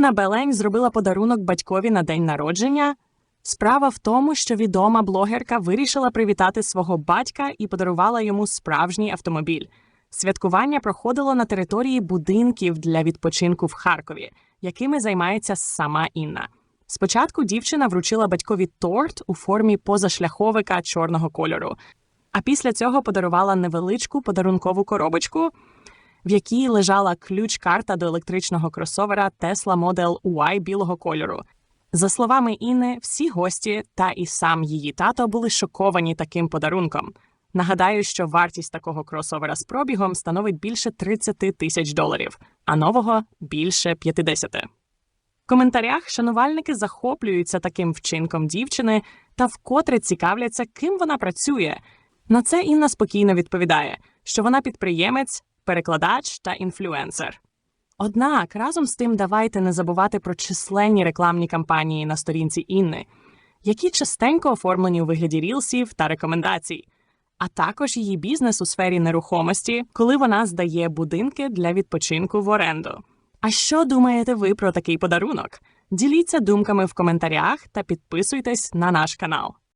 Інна Белень зробила подарунок батькові на день народження. Справа в тому, що відома блогерка вирішила привітати свого батька і подарувала йому справжній автомобіль. Святкування проходило на території будинків для відпочинку в Харкові, якими займається сама Інна. Спочатку дівчина вручила батькові торт у формі позашляховика чорного кольору, а після цього подарувала невеличку подарункову коробочку, в якій лежала ключ-карта до електричного кросовера Tesla Model Y білого кольору. За словами Інни, всі гості та і сам її тато були шоковані таким подарунком. Нагадаю, що вартість такого кросовера з пробігом становить більше 30 тисяч доларів, а нового більше 50. В коментарях шанувальники захоплюються таким вчинком дівчини та вкотре цікавляться, ким вона працює. На це Інна спокійно відповідає, що вона підприємець, перекладач та інфлюенсер. Однак разом з тим давайте не забувати про численні рекламні кампанії на сторінці Інни, які частенько оформлені у вигляді рілсів та рекомендацій, а також її бізнес у сфері нерухомості, коли вона здає будинки для відпочинку в оренду. А що думаєте ви про такий подарунок? Діліться думками в коментарях та підписуйтесь на наш канал.